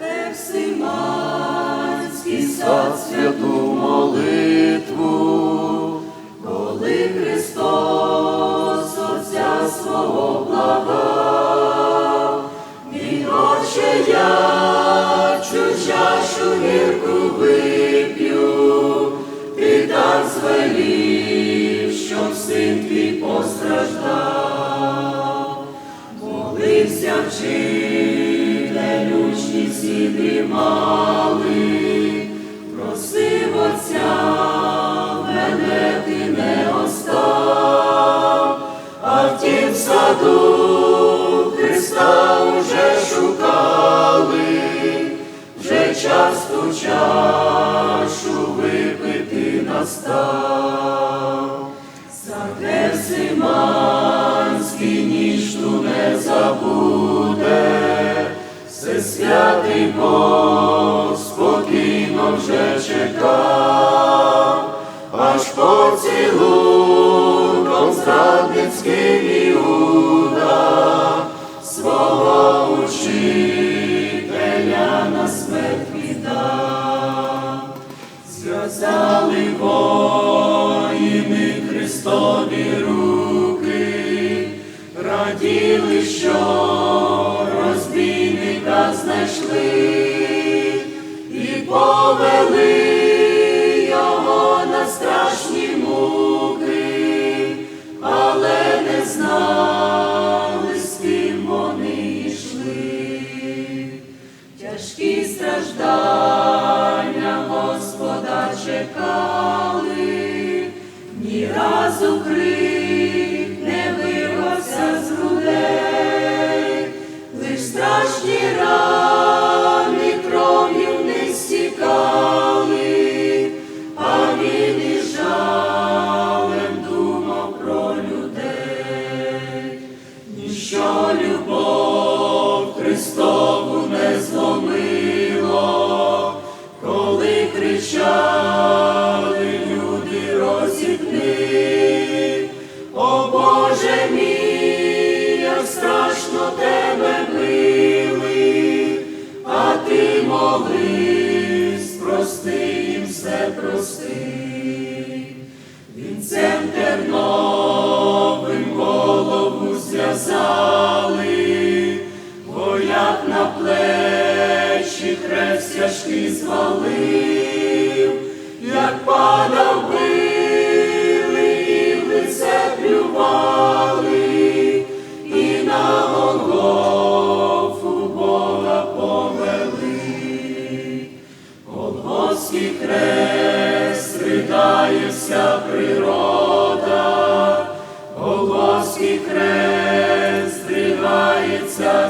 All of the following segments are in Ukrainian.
Гефсиманський сад святу молитву, коли Христос свого благав, Він хоче я чужашу гірку вип'ю, ти так звелів, щоб син твій постраждав. Молився вчитель, учні всі дрімали, просив Отця, мене ти не остав, а в тім саду Христа уже шукали, вже час ту чашу випити настав. Бог спокійно вже чекав, аж поцілунком зрадницьким Іуда свого учителя на смерть віддав. Зв'язали воїни Христові руки, раділи, що розбійника знайшли і повели його на страшні муки, але не знали, з ким вони йшли. Тяжкі страждання Господа чекали, ні разу крик хрест звалив, як падав били і лице плювали, і на Голгофу Бога повели. Голгофський хрест ридає вся природа, Голгофський хрест зривається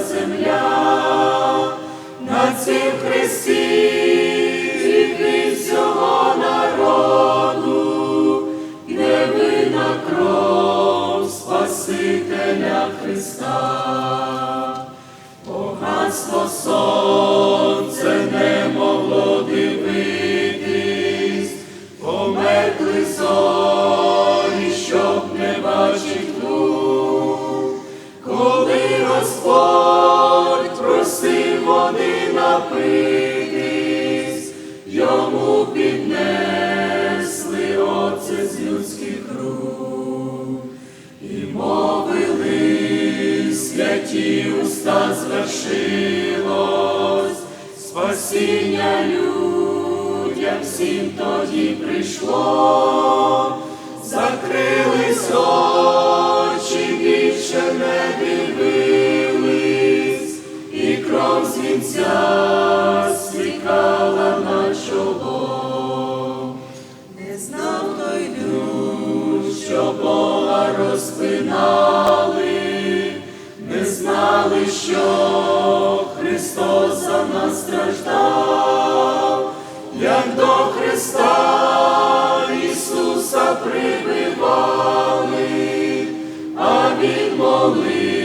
Спасителя Христа. богатство сонце звершилось, спасіння людям всім тоді прийшло, закрились очі, більше не дивились, і кров з а